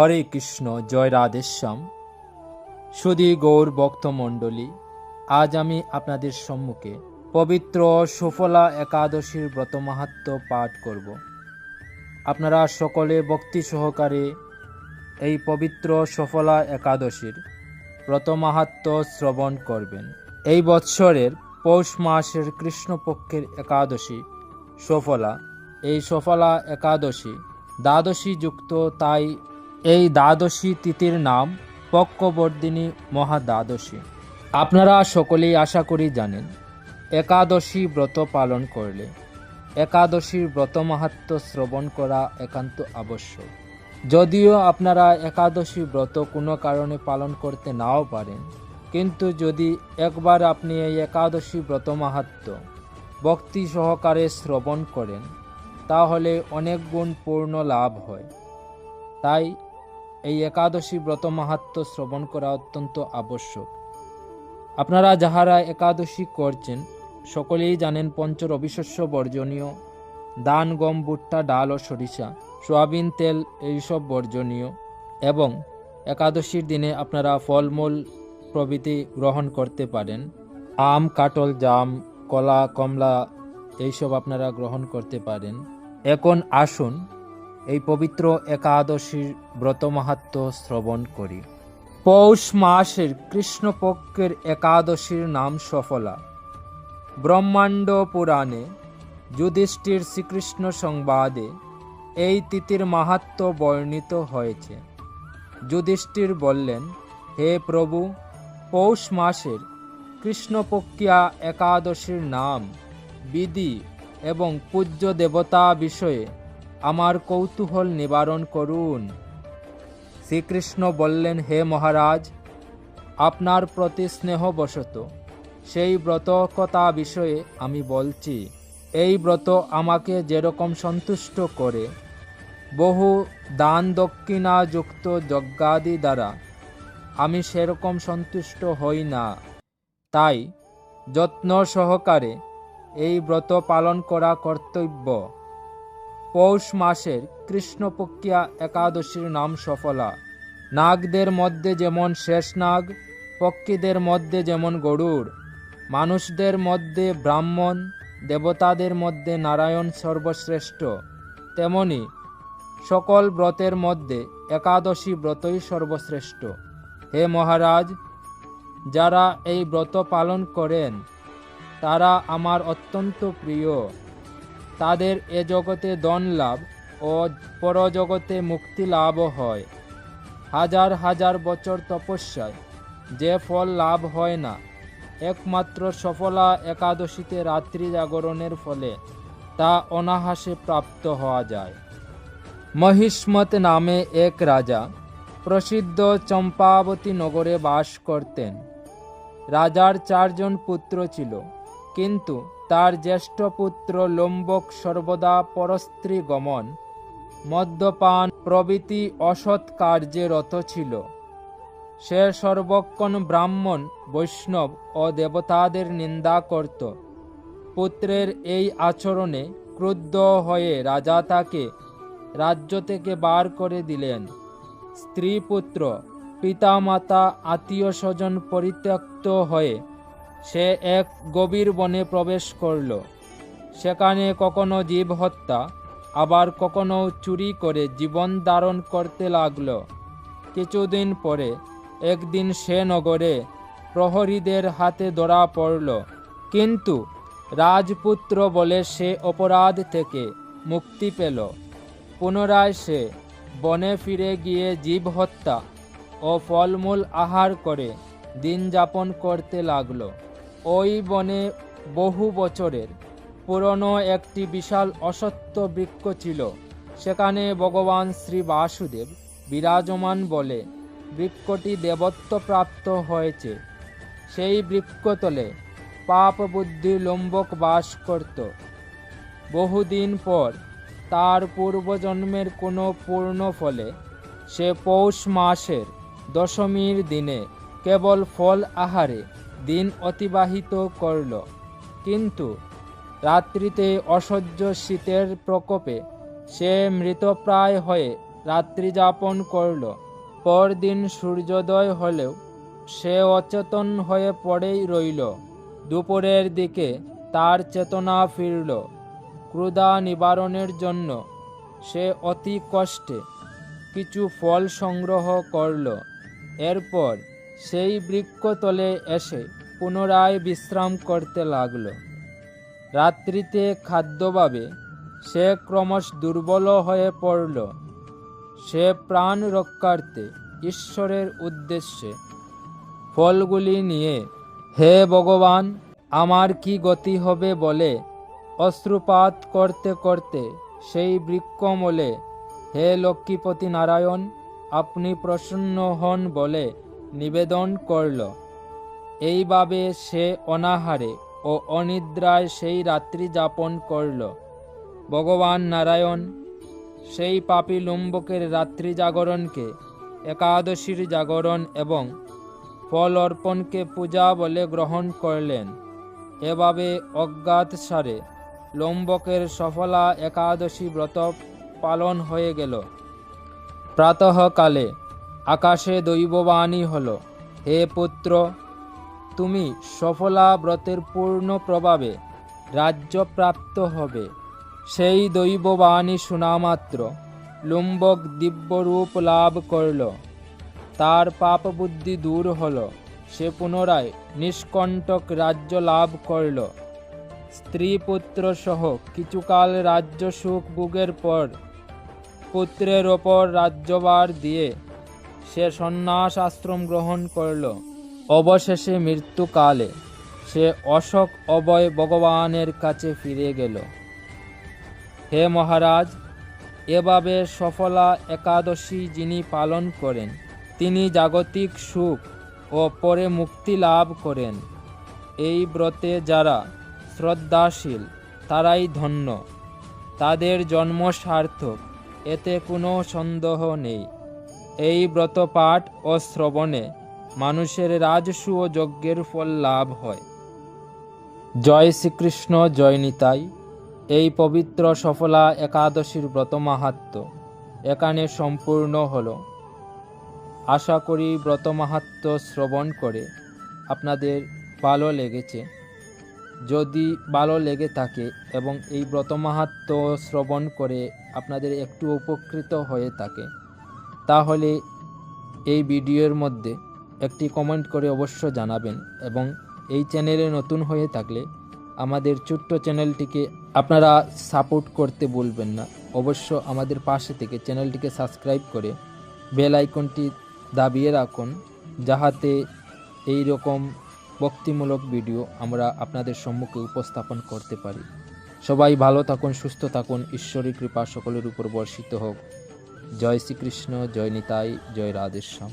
হরে কৃষ্ণ, জয় রাধেশ্যাম। সুধী গৌর ভক্তমণ্ডলী, আজ আমি আপনাদের সম্মুখে পবিত্র সুফলা একাদশীর ব্রত মাহাত্ম পাঠ করব। আপনারা সকলে ভক্তি সহকারে এই পবিত্র সফলা একাদশীর ব্রত মাহাত্ম শ্রবণ করবেন। এই বৎসরের পৌষ মাসের কৃষ্ণপক্ষের একাদশী সফলা। এই সফলা একাদশী দ্বাদশী যুক্ত তাই এই দ্বাদশী তিথির নাম পক্ষবর্দিনী মহাদ্বাদশী। আপনারা সকলেই আশা করি জানেন, একাদশী ব্রত পালন করলে একাদশীর ব্রত মাহাত্ম শ্রবণ করা একান্ত আবশ্যক। যদিও আপনারা একাদশী ব্রত কোনো কারণে পালন করতে নাও পারেন, কিন্তু যদি একবার আপনি এই একাদশী ব্রত মাহাত্ম ভক্তি সহকারে শ্রবণ করেন, তাহলে অনেক গুণ পূর্ণ লাভ হয়। তাই এই একাদশী ব্রত মাহাত্ম শ্রবণ করা অত্যন্ত আবশ্যক। আপনারা যাহারা একাদশী করছেন, সকলেই জানেন পঞ্চ রবিশস্য বর্জনীয়, দান, গম, ভুট্টা, ডাল ও সরিষা, সোয়াবিন, তেল এইসব বর্জনীয় এবং একাদশীর দিনে আপনারা ফলমূল প্রভৃতি গ্রহণ করতে পারেন। আম কাটল জাম, কলা, কমলা এইসব আপনারা গ্রহণ করতে পারেন। এখন আসুন এই পবিত্র একাদশীর ব্রত মাহাত্ম শ্রবণ করি। পৌষ মাসের কৃষ্ণপক্ষের একাদশীর নাম সফলা। ব্রহ্মাণ্ড পুরাণে যুধিষ্ঠির শ্রীকৃষ্ণ সংবাদে এই তিথির মাহাত্ম বর্ণিত হয়েছে। যুধিষ্ঠির বললেন, হে প্রভু, পৌষ মাসের কৃষ্ণপক্ষিয়া একাদশীর নাম বিধি এবং পূজ্য দেবতা বিষয়ে আমার কৌতূহল নিবারণ করুন। শ্রীকৃষ্ণ বললেন, হে মহারাজ, আপনার প্রতি স্নেহবশত। সেই ব্রতকতা বিষয়ে আমি বলছি, এই ব্রত আমাকে যেরকম সন্তুষ্ট করে, বহু দান দক্ষিণা যুক্ত যজ্ঞাদি দ্বারা আমি সেরকম সন্তুষ্ট হই না। তাই যত্ন সহকারে এই ব্রত পালন করা কর্তব্য। পৌষ মাসের কৃষ্ণপক্ষিয়া একাদশীর নাম সফলা। নাগদের মধ্যে যেমন শেষ নাগ, পক্ষীদের মধ্যে যেমন গরুড়। মানুষদের মধ্যে ব্রাহ্মণ, দেবতাদের মধ্যে নারায়ণ সর্বশ্রেষ্ঠ। তেমনি সকল ব্রতের মধ্যে একাদশী ব্রতই সর্বশ্রেষ্ঠ। হে মহারাজ, যারা এই ব্রত পালন করেন, তারা আমার অত্যন্ত প্রিয়। তাদের এ জগতে ধন লাভ ও পরজগতে মুক্তি লাভও হয়। হাজার হাজার বছর তপস্যায় যে ফল লাভ হয় না, একমাত্র সফলা একাদশীতে রাত্রি জাগরণের ফলে তা অনাহাসে প্রাপ্ত হওয়া যায়। মহিষ্মত নামে এক রাজা প্রসিদ্ধ চম্পাবতী নগরে বাস করতেন। রাজার চারজন পুত্র ছিল, কিন্তু তার জ্যেষ্ঠ পুত্র লম্বক সর্বদা পরস্ত্রী গমন। মদ্যপান প্রভৃতি অসৎ কার্যে রত ছিল। সে সর্বক্ষণ ব্রাহ্মণ, বৈষ্ণব ও দেবতাদের নিন্দা করত। পুত্রের এই আচরণে ক্রুদ্ধ হয়ে রাজা তাকে রাজ্য থেকে বার করে দিলেন। স্ত্রী পুত্র পিতামাতা আত্মীয় স্বজন পরিত্যক্ত হয়ে সে এক গভীর বনে প্রবেশ করল। সেখানে কখনো জীব হত্যা, আবার কখনো চুরি করে জীবন ধারণ করতে লাগল। কিছুদিন পরে একদিন সে নগরে প্রহরীদের হাতে ধরা পড়ল। কিন্তু রাজপুত্র বলে সে অপরাধ থেকে মুক্তি পেল। পুনরায় সে বনে ফিরে গিয়ে জীব হত্যা ও ফলমূল আহার করে দিন যাপন করতে লাগল। ওই বনে বহু বছরের। পুরনো একটি বিশাল অসত্য বৃক্ষ ছিল। সেখানে ভগবান শ্রী বাসুদেব বিরাজমান বলে বৃক্ষটি দেবত্ব প্রাপ্ত হয়েছে। সেই বৃক্ষতলে পাপ বুদ্ধি লম্বক বাস করত। বহুদিন পর তার পূর্বজন্মের কোনো পূর্ণ ফলে সে পৌষ মাসের দশমীর দিনে কেবল ফল আহারে দিন অতিবাহিত করল। কিন্তু রাত্রিতে অসহ্য শীতের প্রকোপে সে মৃতপ্রায় হয়ে রাত্রি যাপন করল। পরদিন সূর্যোদয় হলেও সে অচেতন হয়ে পড়েই রইল। দুপুরের দিকে তার চেতনা ফিরল। ক্রুদা নিবারণের জন্য সে অতি কষ্টে কিছু ফল সংগ্রহ করল। এরপর সেই বৃক্ষতলে এসে পুনরায় বিশ্রাম করতে লাগল। রাত্রিতে খাদ্যভাবে সে ক্রমশ দুর্বল হয়ে পড়ল। সে প্রাণ রক্ষার্থে ঈশ্বরের উদ্দেশ্যে ফলগুলি নিয়ে, হে ভগবান, আমার কি গতি হবে? বলে অশ্রুপাত করতে করতে সেই বৃক্ষমূলে, হে লক্ষ্মীপতি নারায়ণ, আপনি প্রসন্ন হন বলে নিবেদন করল। এইভাবে সে অনাহারে ও অনিদ্রায় সেই রাত্রি যাপন করল। ভগবান নারায়ণ সেই পাপী লুম্বকের রাত্রি জাগরণকে, একাদশীর জাগরণ এবং ফল অর্পণকে পূজা বলে গ্রহণ করলেন। এভাবে অজ্ঞাত সারে লম্বকের সফলা একাদশী ব্রত পালন হয়ে গেল। প্রাতঃকালে আকাশে দৈববাণী হল, হে পুত্র, তুমি সফলা ব্রতের পূর্ণ প্রভাবে রাজ্যপ্রাপ্ত হবে। সেই দৈববাণী শোনামাত্র, লুম্বক দিব্যরূপ লাভ করল। তার পাপ বুদ্ধি দূর হল, সে পুনরায় নিষ্কণ্টক রাজ্য লাভ করল। স্ত্রী পুত্র সহ কিছুকাল রাজ্য সুখ ভোগের পর পুত্রের ওপর রাজ্যবার দিয়ে সে সন্ন্যাস আশ্রম গ্রহণ করল। অবশেষে মৃত্যুকালে সে অশোক অবয় ভগবানের কাছে ফিরে গেল। হে মহারাজ, এভাবে সফলা একাদশী যিনি পালন করেন, তিনি জাগতিক সুখ ও পরে মুক্তি লাভ করেন। এই ব্রতে যারা শ্রদ্ধাশীল, তারাই ধন্য। তাদের জন্ম সার্থক, এতে কোনো সন্দেহ নেই। এই ব্রত পাঠ ও শ্রবণে মানুষের রাজসু ও যজ্ঞের ফল লাভ হয়। জয় শ্রীকৃষ্ণ, জয় নিতাই। এই পবিত্র সফলা একাদশীর ব্রত মাহাত্ম এখানে সম্পূর্ণ হল। আশা করি ব্রত মাহাত্ম শ্রবণ করে আপনাদের ভালো লেগেছে। যদি ভালো লেগে থাকে এবং এই ব্রত মাহাত্ম শ্রবণ করে আপনাদের একটু উপকৃত হয়ে থাকে তাহলে এই ভিডিওর মধ্যে একটি কমেন্ট করে অবশ্য জানাবেন এবং এই চ্যানেলে নতুন হয়ে থাকলে আমাদের ছোট্ট চ্যানেলটিকে আপনারা সাপোর্ট করতে বলবেন না। অবশ্য আমাদের পাশে থেকে চ্যানেলটিকে সাবস্ক্রাইব করে বেল আইকনটি দাবিয়ে রাখুন, যাহাতে এই রকম ভক্তিমূলক ভিডিও আমরা আপনাদের সম্মুখে উপস্থাপন করতে পারি। সবাই ভালো থাকুন, সুস্থ থাকুন ঈশ্বরী কৃপা সকলের উপর বর্ষিত হোক। জয় শ্রীকৃষ্ণ জয় নিতাই জয় রাধেশ্যাম।